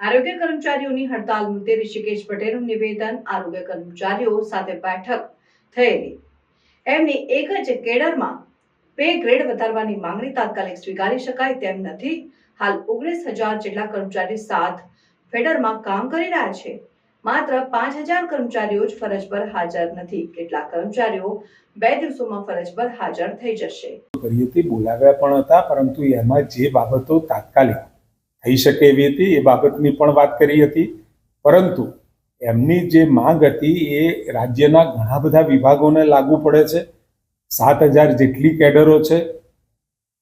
આરોગ્ય કર્મચારીઓની હડતાલ મુદ્દે ઋષિકેશ પટેલનું નિવેદન આરોગ્ય કર્મચારીઓ સાથે બેઠક થયેલી. એમની એક જ કેડરમાં પે ગ્રેડ વધારવાની માંગણી તાત્કાલિક સ્વીકારી શકાય તેમ નથી. હાલ ઓગણીસ હજાર જેટલા કર્મચારી સાત ફેડરમાં કામ કરી રહ્યા છે. માત્ર પાંચ હજાર કર્મચારીઓ જ ફરજ પર હાજર નથી. કેટલાક કર્મચારીઓ બે દિવસોમાં ફરજ પર હાજર થઈ જશે. કરી હતી બોલાવ્યા પણ હતા, પરંતુ એમાં જે બાબતો તાત્કાલિક થઈ શકે એવી હતી, એ બાબતની પણ વાત કરી હતી. પરંતુ એમની જે માંગ હતી એ રાજ્યના ઘણા બધા વિભાગોને લાગુ પડે છે. સાત હજાર જેટલી કેડરો છે.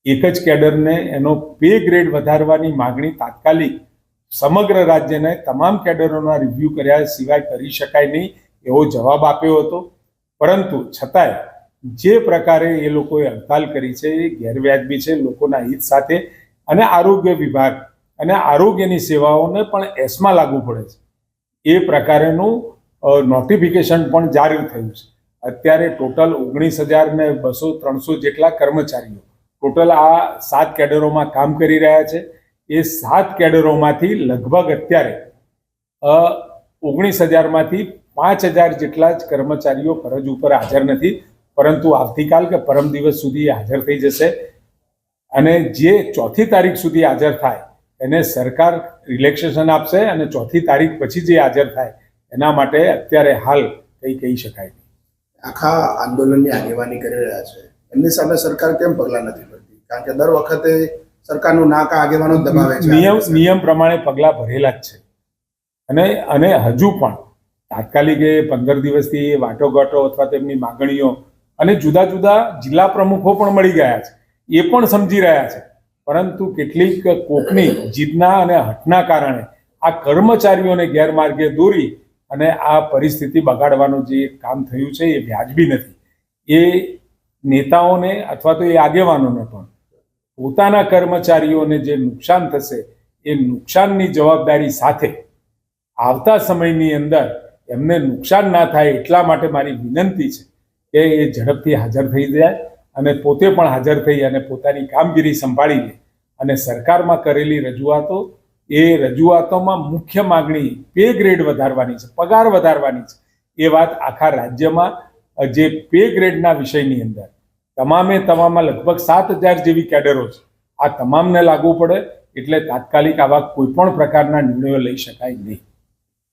એક જ કેડરને એનો પે ગ્રેડ વધારવાની માગણી તાત્કાલિક સમગ્ર રાજ્યને તમામ કેડરોના રિવ્યૂ કર્યા સિવાય કરી શકાય નહીં એવો જવાબ આપ્યો હતો. પરંતુ છતાંય જે પ્રકારે એ લોકોએ હડતાલ કરી છે એ ગેરવ્યાજબી છે લોકોના હિત સાથે અને આરોગ્ય વિભાગ અને આરોગ્યની સેવાઓને પણ એસમાં લાગુ પડે છે. એ પ્રકારેનું નોટિફિકેશન પણ જારી થયું છે. અત્યારે ટોટલ ઓગણીસ હજાર ને બસો ત્રણસો જેટલા કર્મચારીઓ ટોટલ આ સાત કેડરોમાં કામ કરી રહ્યા છે. એ સાત કેડરોમાંથી લગભગ અત્યારે ઓગણીસ હજારમાંથી પાંચ હજાર જેટલા જ કર્મચારીઓ ફરજ ઉપર હાજર નથી. પરંતુ આવતીકાલ કે પરમ દિવસ સુધી હાજર થઈ જશે. અને જે ચોથી તારીખ સુધી હાજર થાય એને સરકાર રિલેક્સેશન આપશે અને ચોથી તારીખ પછી જે હાજર થાય એના માટે અત્યારે હાલ કંઈ કહી શકાય આખા આંદોલનની આગેવાની કરી રહ્યા છે. એમની સામે સરકાર કેમ પગલાં નથી ભરતી? કારણ કે દર વખતે સરકારનું નાક આગેવાનો દબાવે છે. નિયમ નિયમ પ્રમાણે પગલાં ભરેલા જ છે. અને અને હજુ પણ તાત્કાલિક એ પંદર દિવસથી વાટોઘાટો અથવા તેમની માગણીઓ અને જુદા જુદા જિલ્લા પ્રમુખો પણ મળી ગયા છે. એ પણ સમજી રહ્યા છે. પરંતુ કેટલીક કોકની જીતના અને હટના કારણે આ કર્મચારીઓને ગેરમાર્ગે દોરી અને આ પરિસ્થિતિ બગાડવાનું જે કામ થયું છે એ વ્યાજબી નથી. એ નેતાઓને અથવા તો એ આગેવાનોને પણ પોતાના કર્મચારીઓને જે નુકસાન થશે એ નુકસાનની જવાબદારી સાથે આવતા સમયની અંદર એમને નુકસાન ના થાય એટલા માટે મારી વિનંતી છે કે એ ઝડપથી હાજર થઈ જાય અને પોતે પણ હાજર થઈ અને પોતાની કામગીરી સંભાળી લે અને સરકારમાં કરેલી રજૂઆતો, એ રજૂઆતોમાં મુખ્ય માગણી પે ગ્રેડ વધારવાની છે, પગાર વધારવાની છે. એ વાત આખા રાજ્યમાં, જે પે ગ્રેડના વિષયની અંદર, તમામે તમામ લગભગ સાત હજાર જેવી કેડરો છે. આ તમામને લાગુ પડે, એટલે તાત્કાલિક આવા કોઈ પણ પ્રકારના નિર્ણયો લઈ શકાય નહીં.